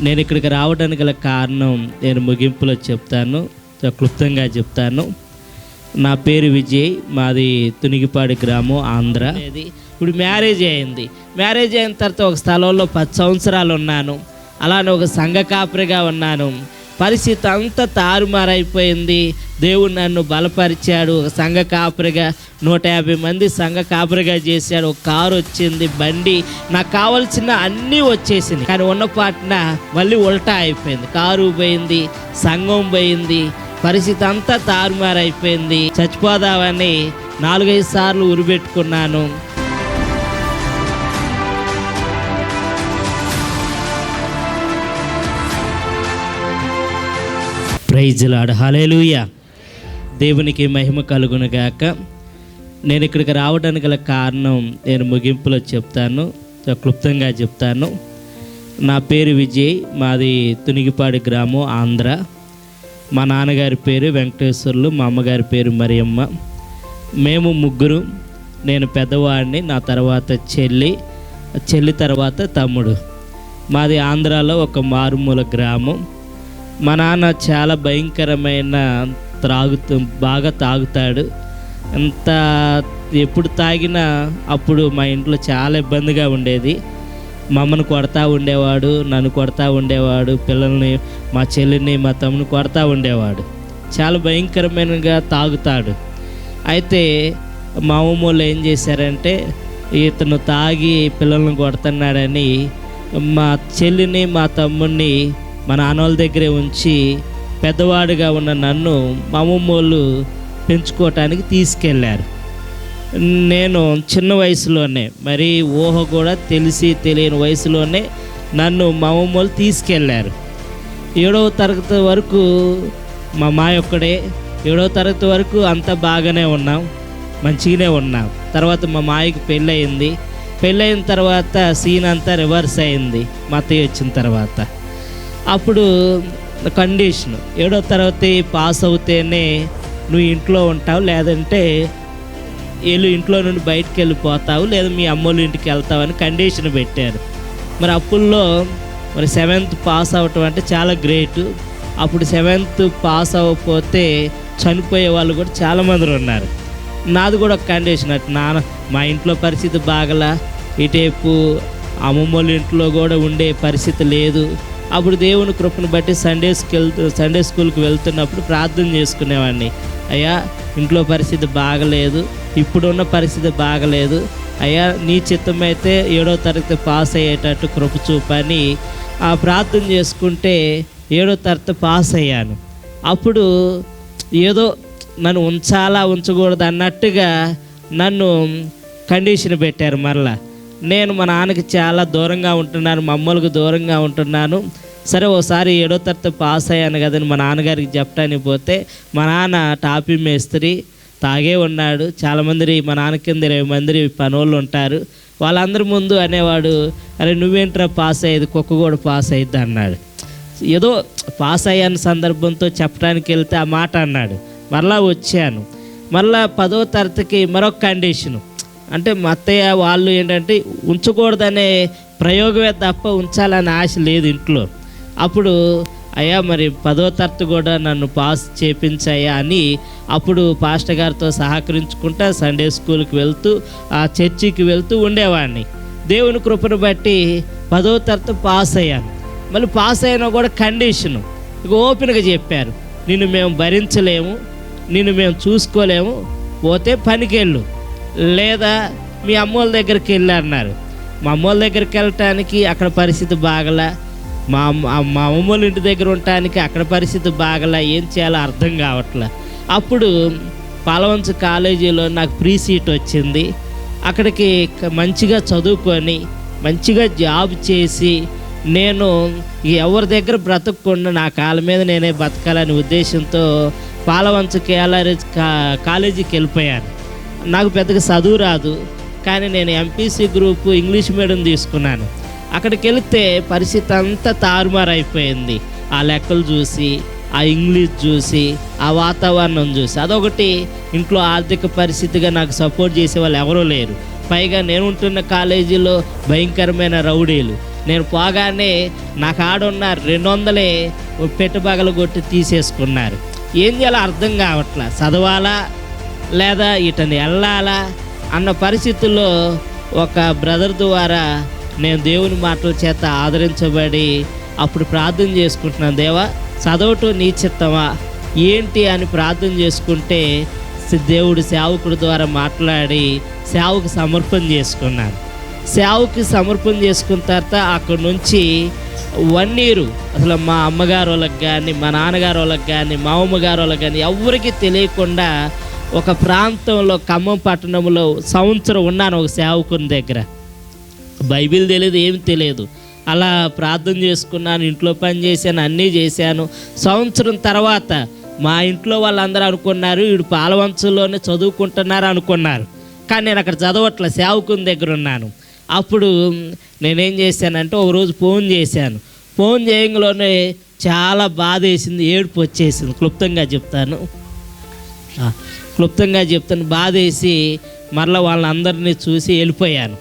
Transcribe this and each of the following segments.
నేను ఇక్కడికి రావడానికి గల కారణం నేను ముగింపులో చెప్తాను. క్లుప్తంగా చెప్తాను. నా పేరు విజయ్ మాది తునిగిపాడి గ్రామం ఆంధ్ర. ఇది ఇప్పుడు మ్యారేజ్ అయింది. మ్యారేజ్ అయిన తర్వాత ఒక స్థలంలో పది సంవత్సరాలు ఉన్నాను. అలానే ఒక సంఘ కాపరిగా ఉన్నాను. పరిస్థితి అంతా తారుమారైపోయింది. దేవుడు నన్ను బలపరిచాడు. ఒక సంఘ కాపరిగా నూట యాభై మంది సంఘ కాపరిగా చేశాడు. ఒక కారు వచ్చింది బండి నాకు కావాల్సిన అన్నీ వచ్చేసింది కానీ ఉన్న పాటన మళ్ళీ ఉల్టా అయిపోయింది. కారు పోయింది సంఘం పోయింది. పరిస్థితి అంతా తారుమారైపోయింది. చచ్చిపోదామని నాలుగైదు సార్లు ఉరిపెట్టుకున్నాను. ప్రైజ్లాడు హలేలుయ దేవునికి మహిమ కలుగునుగాక నేను ఇక్కడికి రావడానికి గల కారణం నేను ముగింపులో చెప్తాను. క్లుప్తంగా చెప్తాను. నా పేరు విజయ్ మాది తునిగిపాడి గ్రామం ఆంధ్ర. మా నాన్నగారి పేరు వెంకటేశ్వర్లు మా అమ్మగారి పేరు మరియమ్మ. మేము ముగ్గురు నేను పెద్దవాడిని నా తర్వాత చెల్లి చెల్లి తర్వాత తమ్ముడు. మాది ఆంధ్రాలో ఒక మారుమూల గ్రామం. మా నాన్న చాలా భయంకరమైన త్రాగుతూ బాగా తాగుతాడు. ఎంత ఎప్పుడు తాగినా అప్పుడు మా ఇంట్లో చాలా ఇబ్బందిగా ఉండేది. మా కొడతా ఉండేవాడు నన్ను కొడతా ఉండేవాడు పిల్లల్ని మా చెల్లిని మా తమ్ముని కొడతా ఉండేవాడు. చాలా భయంకరమైనగా తాగుతాడు. అయితే మా అమ్మమ్మ వాళ్ళు ఏం చేశారంటే ఇతను తాగి పిల్లల్ని కొడుతున్నాడని మా చెల్లిని మా తమ్ముడిని మా నాన్న వాళ్ళ దగ్గరే ఉంచి పెద్దవాడిగా ఉన్న నన్ను మా అమ్మమ్మ వాళ్ళు పెంచుకోవటానికి తీసుకెళ్ళారు. నేను చిన్న వయసులోనే మరి ఊహ కూడా తెలిసి తెలియని వయసులోనే నన్ను మా అమ్మమ్మ వాళ్ళు తీసుకెళ్ళారు. ఏడవ తరగతి వరకు మా మా ఒక్కడే ఏడవ తరగతి వరకు అంతా బాగానే ఉన్నాం మంచిగానే ఉన్నాం. తర్వాత మా మాయకి పెళ్ళయింది. పెళ్ళైన తర్వాత సీన్ అంతా రివర్స్ అయింది మా అత్తయ్య వచ్చిన తర్వాత. అప్పుడు కండిషన్ ఏడో తరగతి పాస్ అవుతేనే నువ్వు ఇంట్లో ఉంటావు లేదంటే వీళ్ళు ఇంట్లో నుండి బయటకు వెళ్ళిపోతావు లేదా మీ అమ్మోళ్ళ ఇంటికి వెళ్తావు అని కండిషన్ పెట్టారు. మరి అప్పుల్లో మరి సెవెంత్ పాస్ అవ్వటం అంటే చాలా గ్రేట్ అప్పుడు సెవెంత్ పాస్ అవ్వకపోతే చనిపోయే వాళ్ళు కూడా చాలామంది ఉన్నారు. నాది కూడా ఒక కండిషన్ అటు నాన్న మా ఇంట్లో పరిస్థితి బాగలా. ఇటేపు అమ్మమ్మ వాళ్ళ ఇంట్లో కూడా ఉండే పరిస్థితి లేదు. అప్పుడు దేవుని కృపను బట్టి సండేస్కి వెళ్తూ సండే స్కూల్కి వెళ్తున్నప్పుడు ప్రార్థన చేసుకునేవాడిని. అయ్యా ఇంట్లో పరిస్థితి బాగలేదు ఇప్పుడున్న పరిస్థితి బాగలేదు. అయ్యా నీ చిత్తమైతే ఏడో తరగతి పాస్ అయ్యేటట్టు కృప చూపని ఆ ప్రార్థన చేసుకుంటే ఏడో తరగతి పాస్ అయ్యాను. అప్పుడు ఏదో నన్ను ఉంచాలా ఉంచకూడదు అన్నట్టుగా నన్ను కండిషన్ పెట్టారు మరలా. నేను మా నాన్నకి చాలా దూరంగా ఉంటున్నాను మమ్మల్కి దూరంగా ఉంటున్నాను. సరే ఓసారి ఏడో తరగతి పాస్ అయ్యాను కదని మా నాన్నగారికి చెప్పడానికి పోతే మా నాన్న టాపీ మేస్త్రి తాగే ఉన్నాడు. చాలామంది మా నాన్న కింద ఇరవై మంది పనోళ్ళు ఉంటారు. వాళ్ళందరి ముందు అనేవాడు అరే నువ్వేంట్రా పాస్ అయ్యేది? కుక్క కూడా పాస్ అయ్యిద్ది? అన్నాడు. ఏదో పాస్ అయ్యాను సందర్భంతో చెప్పడానికి వెళ్తే ఆ మాట అన్నాడు. మరలా వచ్చాను. మళ్ళా పదో తరగతికి మరొక కండిషను. అంటే మా అత్తయ్య వాళ్ళు ఏంటంటే ఉంచకూడదనే ప్రయోగమే తప్ప ఉంచాలనే ఆశ లేదు ఇంట్లో. అప్పుడు అయ్యా మరి పదో తరగతి కూడా నన్ను పాస్ చేపించాయా? అని అప్పుడు పాస్టర్ గారితో సహకరించుకుంటా సండే స్కూల్కి వెళ్తూ ఆ చర్చికి వెళ్తూ ఉండేవాడిని. దేవుని కృపను బట్టి పదో తరగతి పాస్ అయ్యాను. మళ్ళీ పాస్ అయినా కూడా కండిషను. ఇక ఓపెన్గా చెప్పారు. నిన్ను మేము భరించలేము నిన్ను మేము చూసుకోలేము పోతే పనికెళ్ళు. లేదా మీ అమ్మోళ్ళ దగ్గరికి వెళ్ళి అన్నారు. మా అమ్మోళ్ళ దగ్గరికి వెళ్ళటానికి అక్కడ పరిస్థితి బాగలా. మా అమ్మ మా అమ్మమ్మోళ్ళ ఇంటి దగ్గర ఉండటానికి అక్కడ పరిస్థితి బాగలా ఏం చేయాలో అర్థం కావట్లే. అప్పుడు పాలవంచ కాలేజీలో నాకు ఫ్రీ సీట్ వచ్చింది. అక్కడికి మంచిగా చదువుకొని మంచిగా జాబ్ చేసి నేను ఎవరి దగ్గర బ్రతకకుండా నా కాళ్ళ మీద నేనే బతకాలనే ఉద్దేశంతో పాలవంచ కేఆర్ఎస్ కా కాలేజీకి వెళ్ళిపోయాను. నాకు పెద్దగా చదువు రాదు కానీ నేను ఎంపీసీ గ్రూప్ ఇంగ్లీష్ మీడియం తీసుకున్నాను. అక్కడికి వెళితే పరిస్థితి అంతా తారుమారైపోయింది. ఆ లెక్కలు చూసి ఆ ఇంగ్లీష్ చూసి ఆ వాతావరణం చూసి. అదొకటి ఇంట్లో ఆర్థిక పరిస్థితిగా నాకు సపోర్ట్ చేసే వాళ్ళు ఎవరూ లేరు. పైగా నేను ఉంటున్న కాలేజీలో భయంకరమైన రౌడీలు. నేను పోగానే నాకు ఆడున్న రెండు వందలే పెట్టుబగలు కొట్టి తీసేసుకున్నారు. ఏం చేయాలో అర్థం కావట్లా? చదవాలా? లేదా ఇటని వెళ్ళాలా? అన్న పరిస్థితుల్లో ఒక బ్రదర్ ద్వారా నేను దేవుని మాటల చేత ఆదరించబడి అప్పుడు ప్రార్థన చేసుకుంటున్నాను. దేవా చదవటం నీ చిత్తమా? ఏంటి అని ప్రార్థన చేసుకుంటే దేవుడు సేవకుడి ద్వారా మాట్లాడి సేవకు సమర్పణ చేసుకున్నాను సేవకి సమర్పణ చేసుకున్న తర్వాత అక్కడ నుంచి వన్ ఇయర్ అసలు మా అమ్మగారు వాళ్ళకి కానీ మా నాన్నగారు వాళ్ళకి కానీ మా అమ్మగారు వాళ్ళకి కానీ ఎవరికి తెలియకుండా ఒక ప్రాంతంలో ఖమ్మం పట్టణంలో సంవత్సరం ఉన్నాను ఒక సేవకుని దగ్గర. బైబిల్ తెలియదు ఏమి తెలియదు అలా ప్రార్థన చేసుకున్నాను ఇంట్లో పని చేశాను అన్నీ చేశాను. సంవత్సరం తర్వాత మా ఇంట్లో వాళ్ళందరూ అనుకున్నారు వీడు పాలవంశంలోనే చదువుకుంటున్నారు అనుకున్నారు. కానీ నేను అక్కడ చదవట్ల సేవకుని దగ్గర ఉన్నాను. అప్పుడు నేనేం చేశానంటే ఒక రోజు ఫోన్ చేశాను. ఫోన్ చేయంలోనే చాలా బాధ వేసింది ఏడుపు వచ్చేసింది. క్లుప్తంగా చెప్తాను. క్లుప్తంగా చెప్తాను. బాధేసి మరలా వాళ్ళందరినీ చూసి వెళ్ళిపోయాను.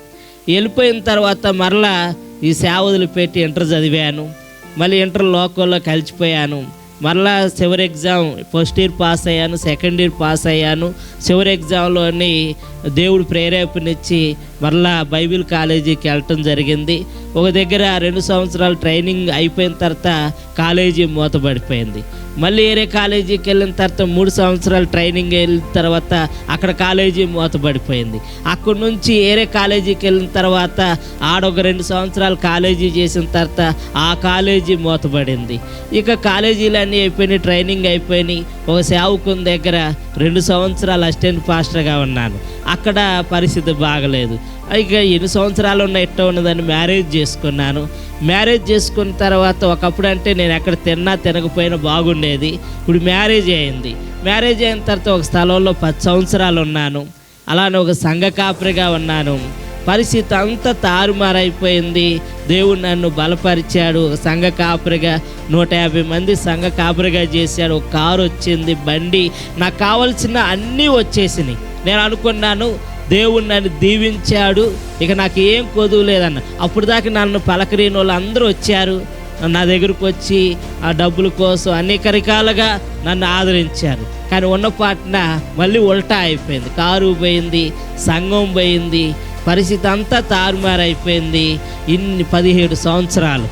వెళ్ళిపోయిన తర్వాత మరలా ఈ సేవదులు పెట్టి ఇంటర్ చదివాను. మళ్ళీ ఇంటర్ లోకల్లో కలిసిపోయాను. మరలా చివరి ఎగ్జామ్ ఫస్ట్ ఇయర్ పాస్ అయ్యాను సెకండ్ ఇయర్ పాస్ అయ్యాను. చివరి ఎగ్జామ్లోని దేవుడు ప్రేరేపణిచ్చి మరలా బైబిల్ కాలేజీకి వెళ్ళటం జరిగింది. ఒక దగ్గర రెండు సంవత్సరాలు ట్రైనింగ్ అయిపోయిన తర్వాత కాలేజీ మూతపడిపోయింది. మళ్ళీ వేరే కాలేజీకి వెళ్ళిన తర్వాత మూడు సంవత్సరాలు ట్రైనింగ్ వెళ్ళిన తర్వాత అక్కడ కాలేజీ మూతపడిపోయింది. అక్కడ నుంచి వేరే కాలేజీకి వెళ్ళిన తర్వాత ఆడొక రెండు సంవత్సరాలు కాలేజీ చేసిన తర్వాత ఆ కాలేజీ మూతపడింది. ఇక కాలేజీలన్నీ అయిపోయినాయి ట్రైనింగ్ అయిపోయినాయి. ఒక సేవకుని దగ్గర రెండు సంవత్సరాలు అసిస్టెంట్ పాస్టర్గా ఉన్నాను. అక్కడ పరిస్థితి బాగలేదు. ఇక ఎన్ని సంవత్సరాలు ఉన్న ఇట్ట ఉన్నదని మ్యారేజ్ చేసుకున్నాను. మ్యారేజ్ చేసుకున్న తర్వాత ఒకప్పుడు అంటే నేను ఎక్కడ తిన్నా తినకపోయినా బాగుండేది. ఇప్పుడు మ్యారేజ్ అయింది. మ్యారేజ్ అయిన తర్వాత ఒక స్థలంలో పది సంవత్సరాలు ఉన్నాను. అలానే ఒక సంఘ కాపరిగా ఉన్నాను. పరిస్థితి అంతా తారుమారైపోయింది. దేవుడు నన్ను బలపరిచాడు. ఒక సంఘ కాపరిగా నూట యాభై మంది సంఘ కాపరిగా చేశాడు. ఒక కారు వచ్చింది బండి నాకు కావలసిన అన్నీ వచ్చేసినాయి. నేను అనుకున్నాను దేవుడు నన్ను దీవించాడు. ఇక నాకు ఏం కొదువు లేదన్న. అప్పుడు దాకా నన్ను పలకరిన వాళ్ళు అందరూ వచ్చారు. నా దగ్గరకు వచ్చి ఆ డబ్బుల కోసం అనేక రకాలుగా నన్ను ఆదరించారు. కానీ ఉన్న పాటన మళ్ళీ ఉల్టా అయిపోయింది. కారు పోయింది సంఘం పోయింది పరిస్థితి అంతా తారుమారైపోయింది. ఇన్ని పదిహేడు సంవత్సరాలు.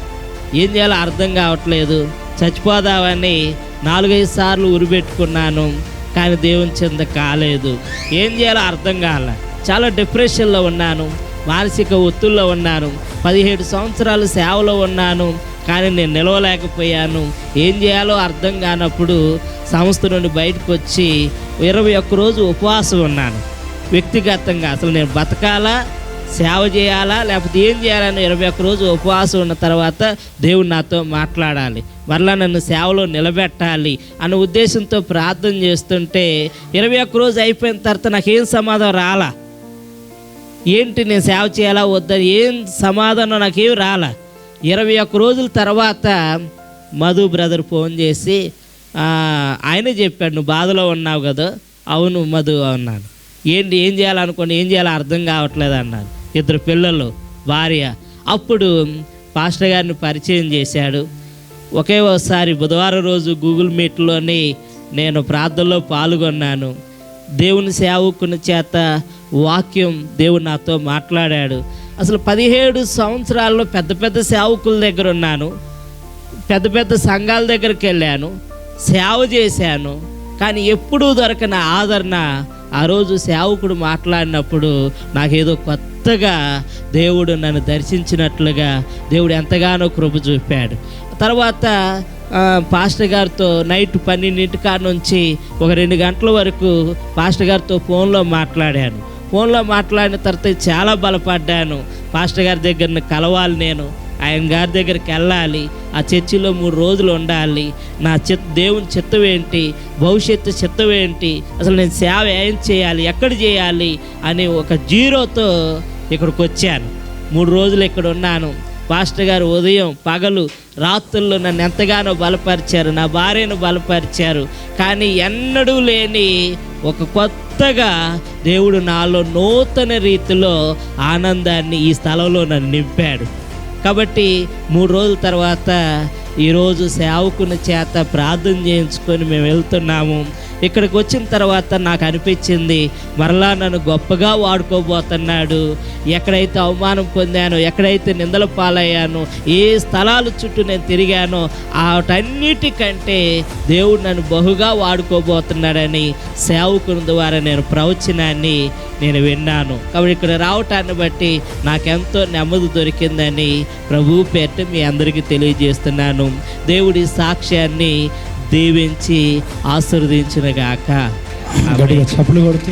ఏం చేయాలో అర్థం కావట్లేదు. చచ్చిపోదామని నాలుగైదు సార్లు ఉరిపెట్టుకున్నాను. కానీ దేవుని చెంద కాలేదు. ఏం చేయాలో అర్థం కాలే. చాలా డిప్రెషన్లో ఉన్నాను. మానసిక ఒత్తుల్లో ఉన్నాను. పదిహేడు సంవత్సరాలు సేవలో ఉన్నాను. కానీ నేను నిలవలేకపోయాను. ఏం చేయాలో అర్థం కానప్పుడు సంస్థ నుండి బయటకు వచ్చి ఇరవై ఒక్క రోజు ఉపవాసం ఉన్నాను. వ్యక్తిగతంగా అసలు నేను బతకాలా సేవ చేయాలా లేకపోతే ఏం చేయాలని ఇరవై ఒక్క రోజు ఉపవాసం ఉన్న తర్వాత దేవుడు నాతో మాట్లాడాలి. మరలా నన్ను సేవలో నిలబెట్టాలి అన్న ఉద్దేశంతో ప్రార్థన చేస్తుంటే ఇరవై ఒక్క రోజు అయిపోయిన తర్వాత నాకేం సమాధానం రాలా? ఏంటి నేను సేవ చేయాలా వద్దని ఏం సమాధానం నాకేం రాలా? ఇరవై ఒక్క రోజుల తర్వాత మధు బ్రదర్ ఫోన్ చేసి ఆయన ఆయనే చెప్పాడు నువ్వు బాధలో ఉన్నావు కదా. అవును మధు అన్నాను. ఏంటి ఏం చేయాలనుకోండి ఏం చేయాలో అర్థం కావట్లేదు అన్నారు ఇద్దరు పిల్లలు భార్య. అప్పుడు పాస్టర్ గారిని పరిచయం చేశాడు. ఒకే ఒకసారి బుధవారం రోజు గూగుల్ మీట్లోని నేను ప్రార్థనలో పాల్గొన్నాను. దేవుని సేవకుని చేత వాక్యం దేవుడు నాతో మాట్లాడాడు. అసలు పదిహేడు సంవత్సరాల్లో పెద్ద పెద్ద సేవకుల దగ్గర ఉన్నాను. పెద్ద పెద్ద సంఘాల దగ్గరికి వెళ్ళాను. సేవ చేశాను. కానీ ఎప్పుడూ దొరకన ఆదరణ ఆ రోజు సేవకుడు మాట్లాడినప్పుడు నాకేదో కొత్తగా దేవుడు నన్ను దర్శించినట్లుగా దేవుడు ఎంతగానో కృప చూపాడు. తర్వాత పాస్టర్ గారితో నైట్ పన్నెండింటి కాడ నుంచి ఒక రెండు గంటల వరకు పాస్టర్ గారితో ఫోన్లో మాట్లాడాను. ఫోన్లో మాట్లాడిన తర్వాత చాలా బలపడ్డాను. పాస్టర్ గారి దగ్గర కలవాలి నేను. ఆయన గారి దగ్గరికి వెళ్ళాలి. ఆ చర్చిలో మూడు రోజులు ఉండాలి. నా చిత్ దేవుని చిత్తం ఏంటి? భవిష్యత్తు చిత్తం ఏంటి? అసలు నేను సేవ ఏం చేయాలి? ఎక్కడ చేయాలి? అని ఒక జీరోతో ఇక్కడికి వచ్చాను. మూడు రోజులు ఇక్కడ ఉన్నాను. పాస్టర్ గారు ఉదయం పగలు రాత్రుల్లో నన్ను ఎంతగానో బలపరిచారు. నా భార్యను బలపరిచారు. కానీ ఎన్నడూ లేని ఒక కొత్తగా దేవుడు నాలో నూతన రీతిలో ఆనందాన్ని ఈ స్థలంలో నన్ను నింపాడు. కాబట్టి మూడు రోజుల తర్వాత ఈరోజు సేవకుని చేత ప్రార్థన చేయించుకొని మేము వెళ్తున్నాము. ఇక్కడికి వచ్చిన తర్వాత నాకు అనిపించింది మరలా నన్ను గొప్పగా వాడుకోబోతున్నాడు. ఎక్కడైతే అవమానం పొందానో ఎక్కడైతే నిందల పాలయ్యానో ఏ స్థలాల చుట్టూ నేను తిరిగానో వాటన్నిటికంటే దేవుడు నన్ను బహుగా వాడుకోబోతున్నాడని సేవకుని ద్వారా నేను ప్రవచనాన్ని నేను విన్నాను. కాబట్టి ఇక్కడ రావటాన్ని బట్టి నాకెంతో నెమ్మది దొరికిందని ప్రభు పేట మీ అందరికీ తెలియజేస్తున్నాను. దేవుడి సాక్ష్యాన్ని దీవించి ఆశీర్వదించిన గాక. చప్పులు కొడుతూ